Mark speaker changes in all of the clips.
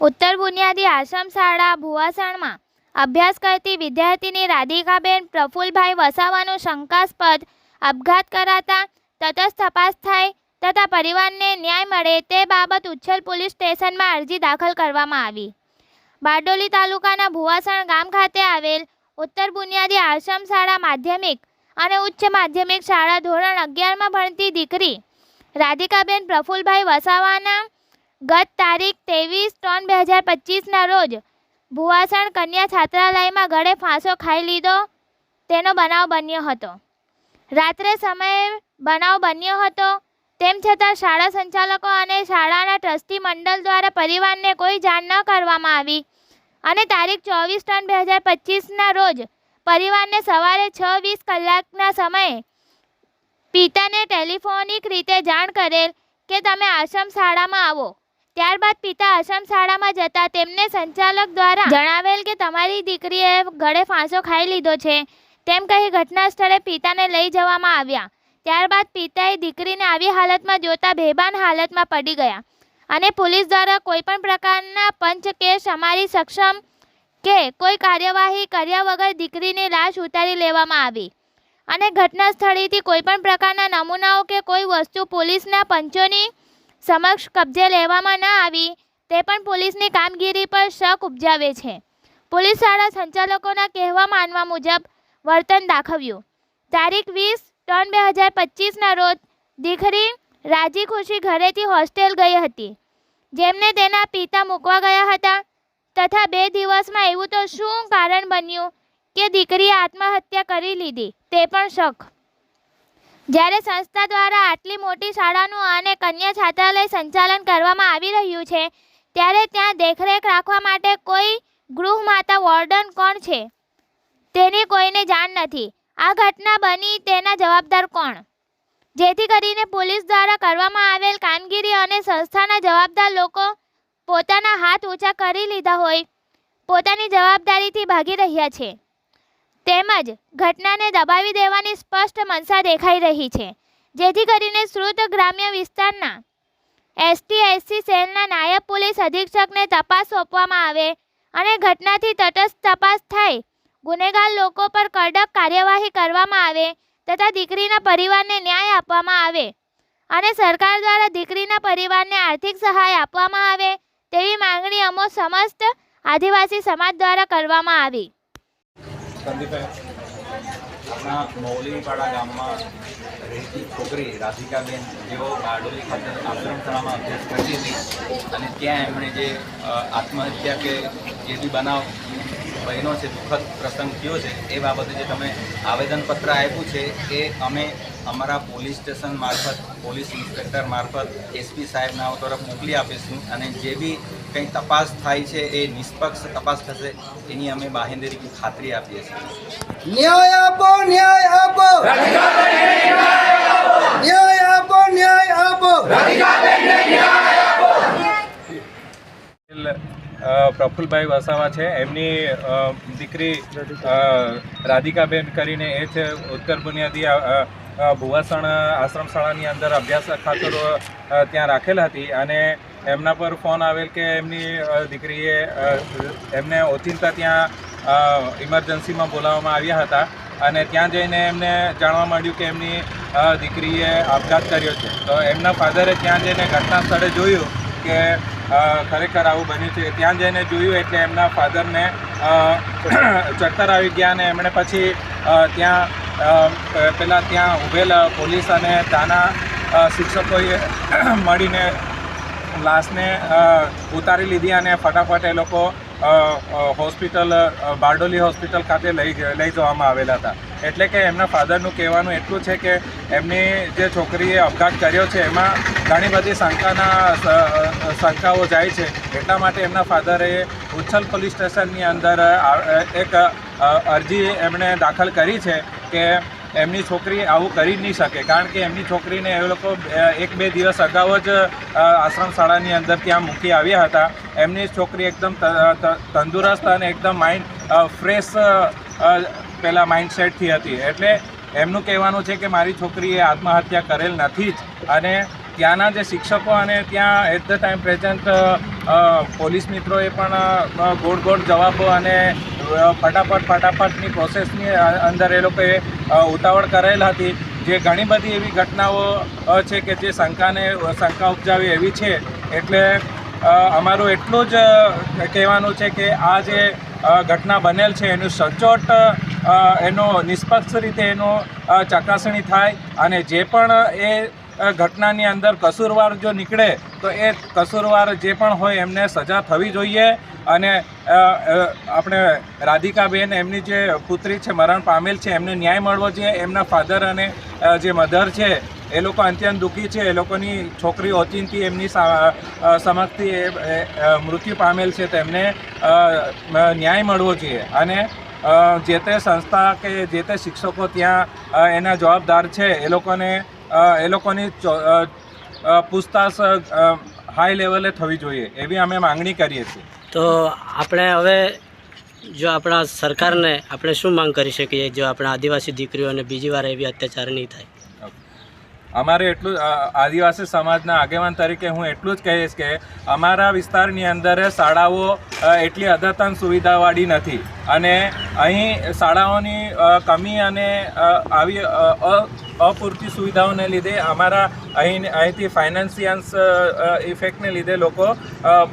Speaker 1: ઉત્તર બુનિયાદી આશ્રમ શાળા ભુવાસણમાં અભ્યાસ કરતી વિદ્યાર્થીની રાધિકાબેન પ્રફુલભાઈ વસાવાનું શંકાસ્પદ આપઘાત કરાતા તટસ્થ તપાસ થાય તથા પરિવારને ન્યાય મળે તે બાબત ઉચ્છલ પોલીસ સ્ટેશનમાં અરજી દાખલ કરવામાં આવી. બારડોલી તાલુકાના ભુવાસણ ગામ ખાતે આવેલ ઉત્તર બુનિયાદી આશ્રમ શાળા માધ્યમિક અને ઉચ્ચ માધ્યમિક શાળા ધોરણ અગિયારમાં ભણતી દીકરી રાધિકાબેન પ્રફુલભાઈ વસાવાના ગત તારીખ ત્રેવીસ ત્રણ બે હજાર પચીસના રોજ ભુવાસણ કન્યા છાત્રાલયમાં ગળે ફાંસો ખાઈ લીધો. તેનો બનાવ બન્યો હતો. રાત્રે સમયે બનાવ બન્યો હતો. તેમ છતાં શાળા સંચાલકો અને શાળાના ટ્રસ્ટી મંડળ દ્વારા પરિવારને કોઈ જાણ ન કરવામાં આવી અને તારીખ ચોવીસ ત્રણ બે હજાર પચીસના રોજ પરિવારને સવારે છ વીસ કલાકના સમયે પિતાને ટેલિફોનિક રીતે જાણ કરેલ કે તમે આશ્રમ શાળામાં આવો. ત્યારબાદ પિતા આશ્રમ શાળામાં જતા તેમને સંચાલક દ્વારા જણાવેલ કે તમારી દીકરીએ ગળે ફાંસો ખાઈ લીધો છે. તેમ કહી ઘટના સ્થળે પિતાને લઈ જવામાં આવ્યા. ત્યારબાદ પિતાએ દીકરીને આવી હાલતમાં જોતા બેભાન હાલતમાં પડી ગયા અને પોલીસ દ્વારા કોઈપણ પ્રકારના પંચ કેસ અમારી સક્ષમ કે કોઈ કાર્યવાહી કર્યા વગર દીકરીની લાશ ઉતારી લેવામાં આવી. અને ઘટના સ્થળેથી કોઈપણ પ્રકારના નમૂનાઓ કે કોઈ વસ્તુ પોલીસના પંચોની સમક્ષ કબજે લેવામાં ન આવી, તે પણ પોલીસની કામગીરી પર શક ઉપજાવે છે. પોલીસ સંચાલકોના કહેવા માનવા મુજબ વર્તન દાખવ્યું. તારીખ વીસ ત્રણ બે હજાર પચીસના રોજ દીકરી રાજી ખુશી ઘરેથી હોસ્ટેલ ગઈ હતી. જેમને તેના પિતા મૂકવા ગયા હતા તથા બે દિવસમાં એવું તો શું કારણ બન્યું કે દીકરીએ આત્મહત્યા કરી લીધી, તે પણ શક જ્યારે સંસ્થા દ્વારા આટલી મોટી શાળાનું અને કન્યા છાત્રાલય સંચાલન કરવામાં આવી રહ્યું છે, ત્યારે ત્યાં દેખરેખ રાખવા માટે કોઈ ગૃહમાતા વોર્ડન કોણ છે? તેની કોઈને જાણ નથી. આ ઘટના બની તેના જવાબદાર કોણ? જેથી કરીને પોલીસ દ્વારા કરવામાં આવેલ કામગીરી અને સંસ્થાના જવાબદાર લોકો પોતાના હાથ ઊંચા કરી લીધા હોય, પોતાની જવાબદારીથી ભાગી રહ્યા છે. તેમજ ઘટનાને દબાવી દેવાની સ્પષ્ટ મનસા દેખાઈ રહી છે. જેથી કરીને શ્રુત ગ્રામ્ય વિસ્તારના એસટી એસસી સેલના નાયબ પોલીસ અધિક્ષકને તપાસ સોંપવામાં આવે અને ઘટનાથી તટસ્થ તપાસ થાય, ગુનેગાર લોકો પર કડક કાર્યવાહી કરવામાં આવે તથા દીકરીના પરિવારને ન્યાય આપવામાં આવે અને સરકાર દ્વારા દીકરીના પરિવારને આર્થિક સહાય આપવામાં આવે તેવી માંગણી અમો સમસ્ત આદિવાસી સમાજ દ્વારા કરવામાં આવી.
Speaker 2: સંદીપભાઈ આપણા મૌલીપાડા ગામમાં રહેતી છોકરી રાધિકાબેન જેઓ બારડોલી ખાતે આશ્રમશાળામાં અભ્યાસ કરતી હતી અને ત્યાં એમણે જે આત્મહત્યા કે જે બી બનાવ બહેનો છે, દુઃખદ પ્રસંગ થયો છે, એ બાબતે જે તમે આવેદનપત્ર આપ્યું છે, એ અમે અમારા પોલીસ સ્ટેશન મારફત પોલીસ ઇન્સ્પેક્ટર મારફત એસપી સાહેબના તરફ મોકલી આપીશું અને જે બી કંઈ તપાસ થાય છે એ નિષ્પક્ષ તપાસ થશે એની અમે બાહેંધરી ખાતરી આપીએ છીએ.
Speaker 3: ન્યાય આપો ન્યાય આપો! ન્યાય આપો ન્યાય આપો!
Speaker 4: પ્રફુલભાઈ વસાવા છે. એમની દીકરી રાધિકાબેન કરીને એ છે ઉત્તર બુનિયાદી ભુવાસણ આશ્રમ શાળાની અંદર અભ્યાસ ખાતર ત્યાં રાખેલ હતી અને એમના પર ફોન આવેલ કે એમની દીકરીએ એમને ઓચિંતા ત્યાં ઇમરજન્સીમાં બોલાવવામાં આવ્યા હતા અને ત્યાં જઈને એમને જાણવા માંડ્યું કે એમની દીકરીએ આપઘાત કર્યો છે. તો એમના ફાધરે ત્યાં જઈને ઘટના સ્થળે જોયું કે ખરેખર આવું બન્યું છે. ત્યાં જઈને જોયું એટલે એમના ફાધરને ચક્કર આવી ગયા અને એમણે પછી ત્યાં પેલા ત્યાં ઉભેલા પોલીસ અને ત્યાંના શિક્ષકોએ મળીને લાશને ઉતારી લીધી અને ફટાફટ એ લોકો હોસ્પિટલ બારડોલી હોસ્પિટલ ખાતે લઈ લઈ જવામાં આવેલા હતા. એટલે કે એમના ફાધરનું કહેવાનું એટલું છે કે એમની જે છોકરીએ અપઘાત કર્યો છે, એમાં ઘણી બધી શંકાના શંકાઓ જાય છે. એટલા માટે એમના ફાધરે ઉચ્છલ પોલીસ સ્ટેશનની અંદર એક અરજી એમણે દાખલ કરી છે કે એમની છોકરી આવું કરી જ નહીં શકે. કારણ કે એમની છોકરીને એ લોકો એક બે દિવસ અગાઉ જ આશ્રમ શાળાની અંદર ત્યાં મૂકી આવ્યા હતા. એમની છોકરી એકદમ તંદુરસ્ત અને એકદમ માઇન્ડ ફ્રેશ પહેલાં માઇન્ડસેટથી હતી. એટલે એમનું કહેવાનું છે કે મારી છોકરીએ આત્મહત્યા કરેલ નથી જ. અને ત્યાંના જે શિક્ષકો અને ત્યાં at the time present police મિત્રોએ પણ ગોળ ગોળ જવાબો અને ફટાફટ, ફટાફટની પ્રોસેસની અંદર એ લોકોએ ઉતાવળ કરેલ હતી. જે ઘણી બધી એવી ઘટનાઓ છે કે જે શંકાને, શંકા ઉપજાવી એવી છે. એટલે અમારું એટલું જ કહેવાનું છે કે આ જે ઘટના બનેલ છે, એનું સચોટ એનો નિષ્પક્ષ રીતે એનો ચકાસણી થાય અને જે પણ એ ઘટનાની અંદર કસૂરવાર જો નીકળે, તો એ કસૂરવાર જે પણ હોય એમને સજા થવી જોઈએ. અને આપણે રાધિકાબેન એમની જે પુત્રી છે, મરણ પામેલ છે, એમને ન્યાય મળવો જોઈએ. એમના ફાધર અને જે મધર છે, એ લોકો અત્યંત દુઃખી છે. એ લોકોની છોકરી ઓચિંતી એમની સમક્ષથી એ મૃત્યુ પામેલ છે. તેમને ન્યાય મળવો જોઈએ. અને જે તે સંસ્થા કે જે તે શિક્ષકો ત્યાં એના જવાબદાર છે, એ લોકોને એ લોકોની પૂછતાછ હાઈ લેવલે થવી જોઈએ. એવી અમે માંગણી કરીએ છીએ.
Speaker 5: તો આપણે હવે જો આપણા સરકારને આપણે શું માંગ કરી શકીએ જો આપણા આદિવાસી દીકરીઓને બીજી વાર એવી અત્યાચાર નહીં થાય?
Speaker 4: અમારે એટલું આદિવાસી સમાજના આગેવાન તરીકે હું એટલું જ કહીશ કે અમારા વિસ્તારની અંદર શાળાઓ એટલી અદ્યતન સુવિધાવાળી નથી. અને અહીં શાળાઓની કમી અને આવી અપૂરતી સુવિધાઓને લીધે અમારા અહીં અહીંથી ફાઇનાન્સિયન્સ ઇફેક્ટને લીધે લોકો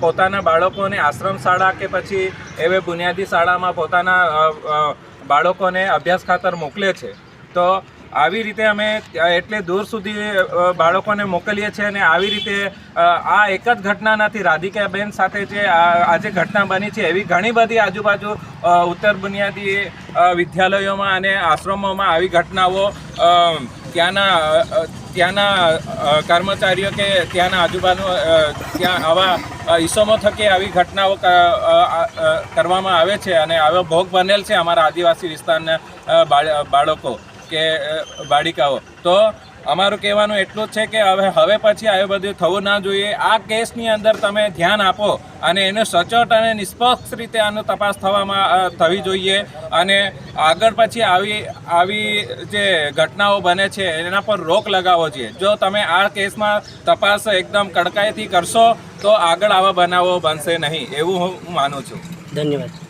Speaker 4: પોતાના બાળકોને આશ્રમ શાળા કે પછી એવી બુનિયાદી શાળામાં પોતાના બાળકોને અભ્યાસ ખાતર મોકલે છે. તો આવી રીતે અમે એટલે દૂર સુધી બાળકોને મોકલીએ છીએ અને આવી રીતે આ એક જ ઘટના નથી રાધિકાબેન સાથે જે આજે ઘટના બની છે, એવી ઘણી બધી આજુબાજુ ઉત્તર બુનિયાદી વિદ્યાલયોમાં અને આશ્રમોમાં આવી ઘટનાઓ ત્યાંના ત્યાંના કર્મચારીઓ કે ત્યાંના આજુબાજુ ત્યાં આવા ઈસમો થકી આવી ઘટનાઓ કરવામાં આવે છે અને આવો ભોગ બનેલ છે અમારા આદિવાસી વિસ્તારના બાળકો. કે બાળિકાઓ. તો અમારું કહેવાનું એટલું જ છે કે હવે હવે પછી આવું બધું થવું ના જોઈએ. આ કેસની અંદર તમે ધ્યાન આપો અને એનું સચોટ અને નિષ્પક્ષ રીતે આનું તપાસ થવામાં થવી જોઈએ. અને આગળ પછી આવી આવી જે ઘટનાઓ બને છે, એના પર રોક લગાવવો જોઈએ. જો તમે આ કેસમાં તપાસ એકદમ કડકાઈથી કરશો, તો આગળ આવા બનાવો બનશે નહીં. એવું હું માનું છું.
Speaker 5: ધન્યવાદ.